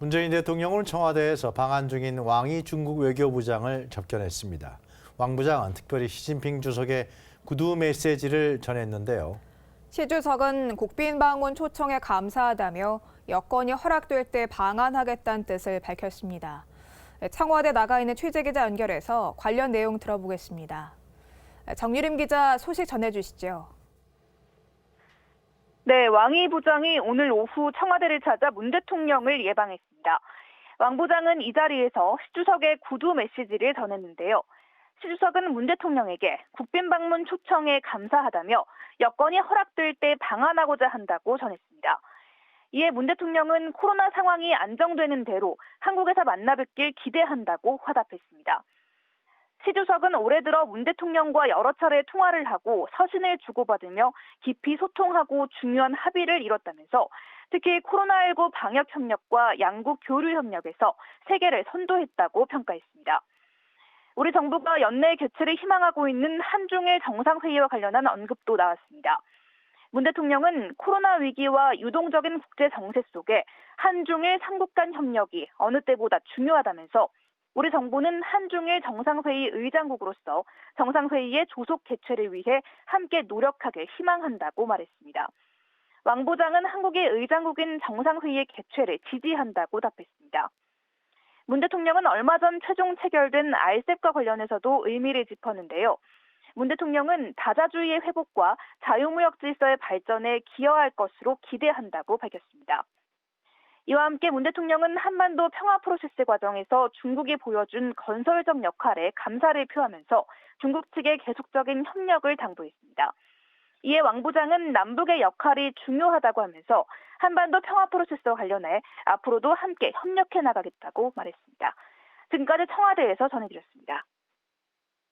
문재인 대통령은 청와대에서 방한 중인 왕이 중국 외교부장을 접견했습니다. 왕 부장은 특별히 시진핑 주석의 구두 메시지를 전했는데요. 시 주석은 국빈 방문 초청에 감사하다며 여건이 허락될 때 방한하겠다는 뜻을 밝혔습니다. 청와대 나가 있는 취재 기자 연결해서 관련 내용 들어보겠습니다. 정유림 기자 소식 전해주시죠. 네, 왕이 부장이 오늘 오후 청와대를 찾아 문 대통령을 예방했습니다. 왕 부장은 이 자리에서 시 주석의 구두 메시지를 전했는데요. 시 주석은 문 대통령에게 국빈 방문 초청에 감사하다며 여건이 허락될 때 방한하고자 한다고 전했습니다. 이에 문 대통령은 코로나 상황이 안정되는 대로 한국에서 만나 뵙길 기대한다고 화답했습니다. 시 주석은 올해 들어 문 대통령과 여러 차례 통화를 하고 서신을 주고받으며 깊이 소통하고 중요한 합의를 이뤘다면서 특히 코로나19 방역 협력과 양국 교류 협력에서 세계를 선도했다고 평가했습니다. 우리 정부가 연내 개최를 희망하고 있는 한중일 정상회의와 관련한 언급도 나왔습니다. 문 대통령은 코로나 위기와 유동적인 국제 정세 속에 한중일 삼국 간 협력이 어느 때보다 중요하다면서 우리 정부는 한중일 정상회의 의장국으로서 정상회의의 조속 개최를 위해 함께 노력하길 희망한다고 말했습니다. 왕 부장은 한국의 의장국인 정상회의의 개최를 지지한다고 답했습니다. 문 대통령은 얼마 전 최종 체결된 RCEP과 관련해서도 의미를 짚었는데요. 문 대통령은 다자주의의 회복과 자유무역 질서의 발전에 기여할 것으로 기대한다고 밝혔습니다. 이와 함께 문 대통령은 한반도 평화 프로세스 과정에서 중국이 보여준 건설적 역할에 감사를 표하면서 중국 측의 계속적인 협력을 당부했습니다. 이에 왕 부장은 남북의 역할이 중요하다고 하면서 한반도 평화 프로세스와 관련해 앞으로도 함께 협력해 나가겠다고 말했습니다. 지금까지 청와대에서 전해드렸습니다.